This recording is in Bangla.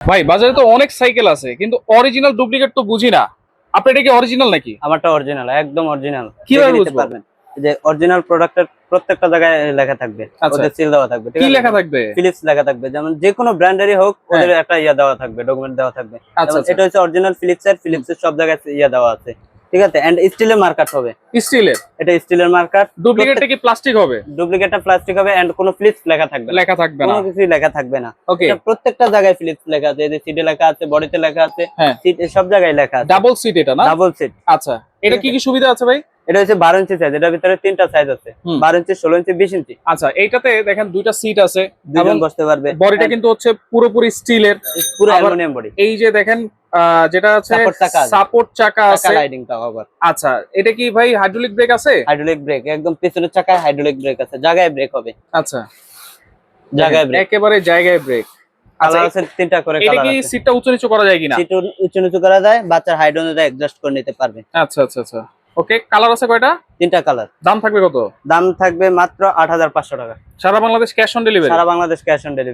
ভাই বাজারে তো অনেক সাইকেল আছে কিন্তু অরিজিনাল ডুপ্লিকেট তো বুঝি না। আপনার এটা কি অরিজিনাল নাকি? আমারটা অরিজিনাল একদম অরিজিনাল কীভাবে বুঝব? পারবেন। যে অরিজিনাল প্রোডাক্টের প্রত্যেকটা জায়গায় লেখা থাকবে আচ্ছা। ওদের সিল দেওয়া থাকবে ঠিক কি লেখা থাকবে? ফিলিপস লেখা থাকবে যেমন যে কোনো ব্র্যান্ডেরই হোক হ্যাঁ। ওদের একটা ইয়া দেওয়া থাকবে ডকুমেন্ট দেওয়া থাকবে। আচ্ছা এটা হচ্ছে অরিজিনাল ফিলিপস এর ফিলিপস সব জায়গায় ইয়া দেওয়া আছে। ঠিক আছে? এন্ড স্টিলের মার্কার হবে। স্টিলের এটা স্টিলের মার্কার ডুপ্লিকেটটা কি প্লাস্টিক হবে? ডুপ্লিকেটটা প্লাস্টিক হবে এন্ড কোনো ফ্লিপস লেখা থাকবে লেখা থাকবে না। কোনো কিছুই লেখা থাকবে না। ওকে এটা প্রত্যেকটা জায়গায় ফিলিপস লেখা আছে। এই যে সিটে লেখা আছে বডিতে লেখা আছে হ্যাঁ। সিট সব জায়গায় লেখা আছে। ডাবল সিট এটা না? ডাবল সিট আচ্ছা। এটা কি কি সুবিধা আছে ভাই? এটা হচ্ছে বারো ইঞ্চি সাইজ এটার ভিতরে তিনটা সাইজ আছে। বারো ইঞ্চি ষোলো ইঞ্চি বিশ ইঞ্চি আচ্ছা এইটাতে দেখেন দুইটা সিট আছে। দুজন বসতে পারবে। বডিটা কিন্তু হচ্ছে পুরোপুরি স্টিলের পুরো অ্যালুমিনিয়াম বডি এই যে দেখেন যেটা আছে। সাপোর্ট চাকা আছে। টাও আবার আচ্ছা এটা কি ভাই হাইড্রোলিক ব্রেক আছে? হাইড্রোলিক ব্রেক একদম পিছনের চাকায় হাইড্রোলিক ব্রেক আছে। জায়গায় ব্রেক হবে। আচ্ছা। জায়গায় ব্রেক একেবারে জায়গায় ব্রেক আচ্ছা তিনটা করে এটা কি সিটটা উঁচু নিচু করা যায় কিনা? সিট উঁচু নিচু করা যায় বাচ্চার হাইট অনুযায়ী অ্যাডজাস্ট করে নিতে পারবে। আচ্ছা আচ্ছা আচ্ছা। ওকে কালার আছে কয়টা? তিনটা কালার দাম থাকবে কত? দাম থাকবে মাত্র আট হাজার পাঁচশো টাকা। সারা বাংলাদেশ ক্যাশ অন ডেলিভারি সারা বাংলাদেশ ক্যাশ অন ডেলিভারি